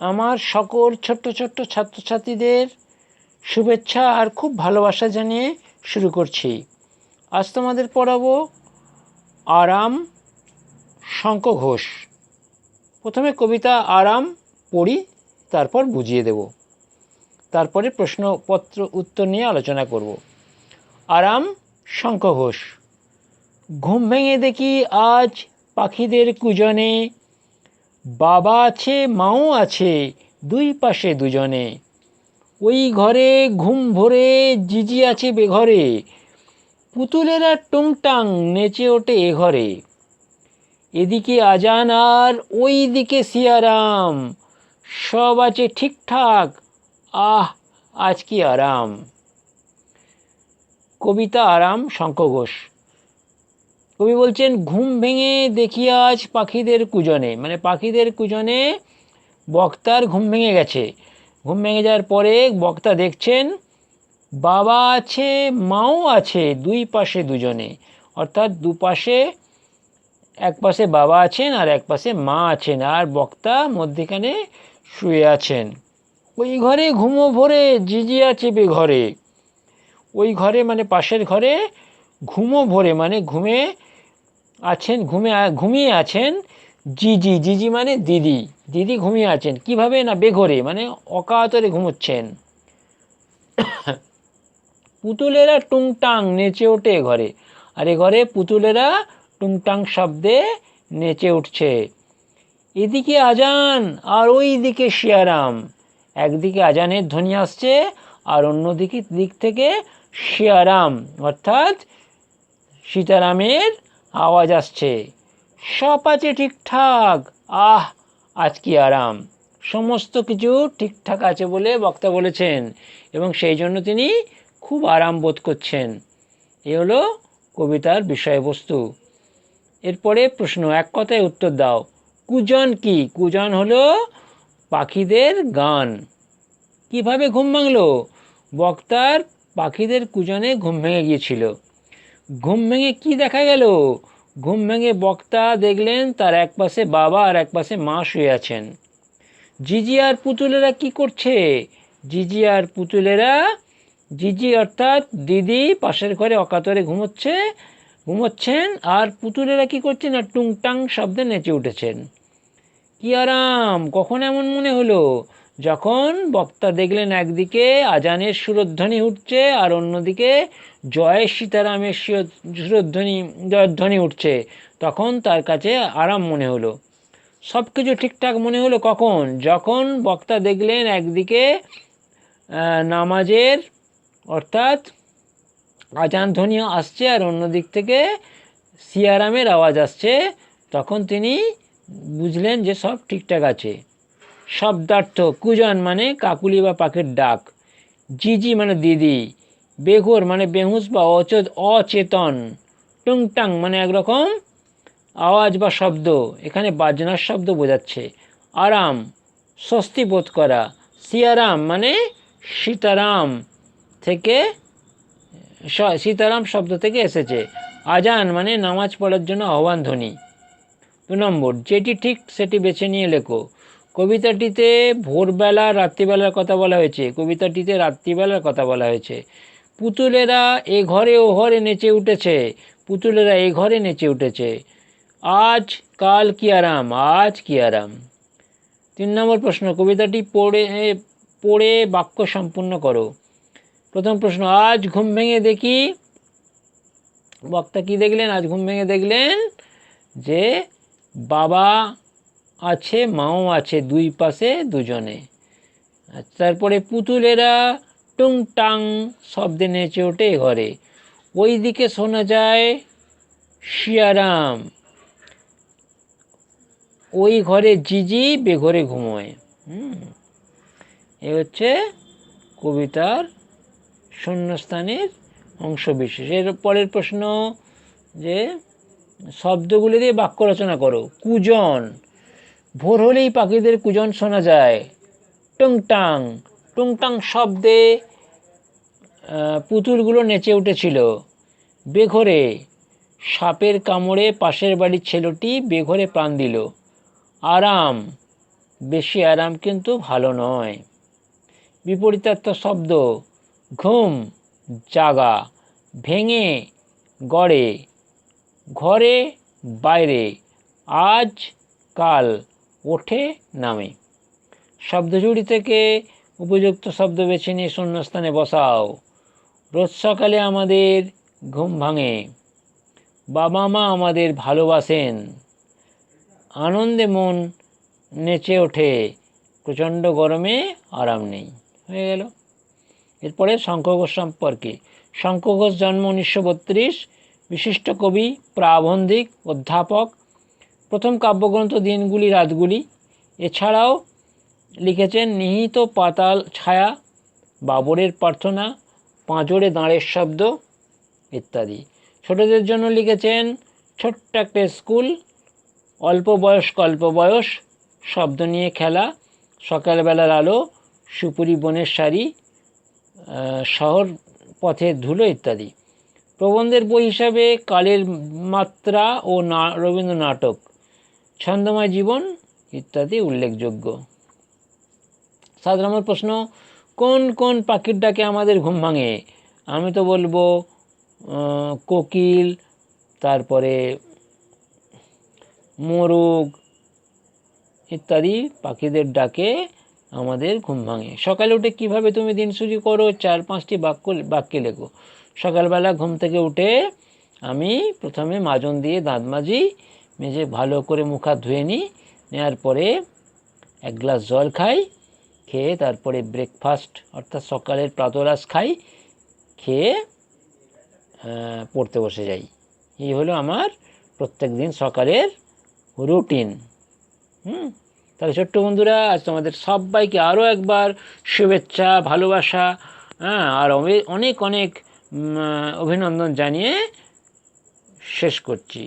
আমার সকল ছোট্ট ছোট্ট ছাত্রছাত্রীদের শুভেচ্ছা আর খুব ভালোবাসা জানিয়ে শুরু করছি। আজ তোমাদের পড়াবো আরাম শঙ্ক ঘোষ। প্রথমে কবিতা আরাম পড়ি, তারপর বুঝিয়ে দেব। তারপরে প্রশ্নপত্র উত্তর নিয়ে আলোচনা করব। আরাম শঙ্খ ঘোষ। ঘুম ভেঙে দেখি আজ পাখিদের কুজনে বাবা আছে, মাও আছে, দুই পাশে দুজনে। ওই ঘরে ঘুম ভরে জিজি আছে বেঘরে পুতুলেরা টুংটাং নেচে ওঠে এ ঘরে। এদিকে আজান আর ওই দিকে সিয়ারাম। সব আছে ঠিকঠাক, আহ, আজ কি আরাম। কবিতা আরাম শঙ্খ ঘোষ। কবি বলছেন, ঘুম ভেঙে দেখি আজ পাখিদের কুজনে। মানে পাখিদের কুজনে বক্তার ঘুম ভেঙে গেছে। ঘুম ভেঙে যাওয়ার পরে বক্তা দেখছেন, বাবা আছে, মাও আছে, দুই পাশে দুজনে। অর্থাৎ দুপাশে এক পাশে বাবা আছেন আর এক পাশে মা আছেন আর বক্তা মধ্যেখানে শুয়ে আছেন। ওই ঘরে ঘুমো ভরে জিজি আছে বে ঘরে। ওই ঘরে মানে পাশের ঘরে ঘুমো ভরে মানে ঘুমে আছেন, ঘুমে ঘুমিয়ে আছেন জিজি জিজি মানে দিদি। দিদি ঘুমিয়ে আছেন। কীভাবে না বেঘরে মানে অকাতরে ঘুমোচ্ছেন। পুতুলেরা টুংটাং নেচে ওঠে ঘরে। আর এ ঘরে পুতুলেরা টুংটাং শব্দে নেচে উঠছে। এদিকে আজান, আর ওই দিকে শিয়ারাম। একদিকে আজানের ধ্বনি আসছে, আর অন্যদিকে দিক থেকে শিয়ারাম, অর্থাৎ সীতারামের আওয়াজ আসছে। সব আছে ঠিকঠাক। আহ, আজ কি আরাম। সমস্ত কিছু ঠিকঠাক আছে বলে বক্তা বলেছেন এবং সেই জন্য তিনি খুব আরাম বোধ করছেন। এ হলো কবিতার বিষয়বস্তু। এরপরে প্রশ্ন, এক কথায় উত্তর দাও। কুজন কি? কুজন হলো পাখিদের গান। কীভাবে ঘুম ভাঙলো? বক্তার পাখিদের কুজনে ঘুম ভেঙে গিয়েছিল। ঘুম ভেঙে কি দেখা গেল? ঘুম ভেঙে বক্তা দেখলেন তার এক পাশে বাবা আর এক পাশে মা শুয়ে আছেন। জিজি আর পুতুলেরা কি করছে? জিজি আর পুতুলেরা, জিজি অর্থাৎ দিদি পাশের ঘরে অকাতরে ঘুমোচ্ছে, ঘুমোচ্ছেন আর পুতুলেরা কি করছে না টুংটাং শব্দে নেচে উঠেছেন। কি আরাম, কখন এমন মনে হলো? যখন বক্তা দেখলেন একদিকে আজানের সুরধ্বনি উঠছে আর অন্যদিকে জয় সীতারামের সুরধ্বনি জয়ধ্বনি উঠছে। তখন তার কাছে আরাম মনে হলো। সব কিছু ঠিকঠাক মনে হলো কখন? যখন বক্তা দেখলেন একদিকে নামাজের, অর্থাৎ আজান ধ্বনি আসছে আর অন্য দিক থেকে সিয়ারামের আওয়াজ আসছে, তখন তিনি বুঝলেন যে সব ঠিকঠাক আছে। শব্দার্থ, কুজন মানে কাকুলি বা পাখির ডাক। জিজি মানে দিদি। বেঘোর মানে বেহুস বা অচ অচেতন। টুংটাং মানে একরকম আওয়াজ বা শব্দ। এখানে বাজনার শব্দ বোঝাচ্ছে। আরাম, স্বস্তি বোধ করা। সিয়ারাম মানে সীতারাম থেকে সীতারাম শব্দ থেকে এসেছে। আজান মানে নামাজ পড়ার জন্য আহ্বান ধ্বনি। দু নম্বর, যেটি ঠিক সেটি বেছে নিয়ে লেখো। কবিতাটিতে ভোরবেলা, রাত্রিবেলার কথা বলা হয়েছে। কবিতাটিতে রাত্রিবেলার কথা বলা হয়েছে। পুতুলেরা এ ঘরে ও ঘরে নেচে উঠেছে, পুতুলেরা এ ঘরে নেচে উঠেছে। আজ কাল কি আরাম, আজ কি আরাম। তিন নম্বর প্রশ্ন, কবিতাটি পড়ে পড়ে বাক্য সম্পূর্ণ করো। প্রথম প্রশ্ন, আজ ঘুম ভেঙে দেখি, বক্তা কি দেখলেন? আজ ঘুম ভেঙে দেখলেন যে বাবা আছে, মাও আছে দুই পাশে দুজনে। তারপরে পুতুলেরা টুংটাং শব্দে নেচে ওঠে ঘরে। ওই দিকে শোনা যায়, শিয়ারাম, ওই ঘরে জিজি বেঘরে ঘুমোয়। হুম। এ হচ্ছে কবিতার শূন্যস্থানের অংশ বিশেষ এর পরের প্রশ্ন, যে শব্দগুলি দিয়ে বাক্য রচনা করো। কুজন, ভোর হলেই পাখিদের কুজন শোনা যায়। টুংটাং টুংটাং শব্দে পুতুলগুলো নেচে উঠেছিল। বেঘরে সাপের কামড়ে পাশের বাড়ির ছেলেটি বেঘরে প্রাণ দিল। আরাম, বেশি আরাম কিন্তু ভালো নয়। বিপরীতার্থ শব্দ, ঘুম, জাগা, ভেঙে, গড়ে, ঘরে, বাইরে, আজ, কাল, ওঠে, নামে। শব্দজুড়ি থেকে উপযুক্ত শব্দ বেছে নিয়ে শূন্যস্থানে বসাও। রোজ সকালে আমাদের ঘুম ভাঙে। বাবা মা আমাদের ভালোবাসেন। আনন্দে মন নেচে ওঠে। প্রচণ্ড গরমে আরাম নেই। হয়ে গেল। এরপরে শঙ্খ ঘোষ সম্পর্কে। শঙ্খ ঘোষ জন্ম উনিশশো বত্রিশ। বিশিষ্ট কবি, প্রাবন্ধিক, অধ্যাপক। প্রথম কাব্যগ্রন্থ দিনগুলি, রাতগুলি। এছাড়াও লিখেছেন, নিহিত পাতাল ছায়া, বাবরের প্রার্থনা, পাঁজরে দাঁড়ের শব্দ, ইত্যাদি। ছোটদের জন্য লিখেছেন, ছোট্ট একটা স্কুল, অল্প বয়স অল্প বয়স, শব্দ নিয়ে খেলা, সকালবেলার আলো, সুপুরি বনের শাড়ি শহর পথের ধুলো, ইত্যাদি। প্রবন্ধের বই হিসাবে কালের মাত্রা ও না রবীন্দ্র নাটক ছন্দময় জীবন ইত্যাদি উল্লেখযোগ্য। সাত নম্বর প্রশ্ন, কোন কোন পাখির ডাকে আমাদের ঘুম ভাঙে? আমি তো বলব কোকিল, তারপরে মোরগ ইত্যাদি পাখিদের ডাকে আমাদের ঘুম ভাঙে। সকালে উঠে কীভাবে তুমি দিন শুরু করো? চার, পাঁচটি বাক্য, বাক্যে লেখো। সকালবেলা ঘুম থেকে উঠে আমি প্রথমে মাজন দিয়ে দাঁত মাজি, মেজে ভালো করে মুখ হাত ধুয়ে নিই নেওয়ার পরে এক গ্লাস জল খাই খেয়ে তারপরে ব্রেকফাস্ট অর্থাৎ সকালের প্রাতরাশ খাই, খেয়ে পড়তে বসে যাই। এই হলো আমার প্রত্যেক দিন সকালের রুটিন হুম? তাহলে ছোট্ট বন্ধুরা, আজ তোমাদের সবাইকে আরও একবার শুভেচ্ছা, ভালোবাসা হ্যাঁ আর অনেক অনেক অভিনন্দন জানিয়ে শেষ করছি।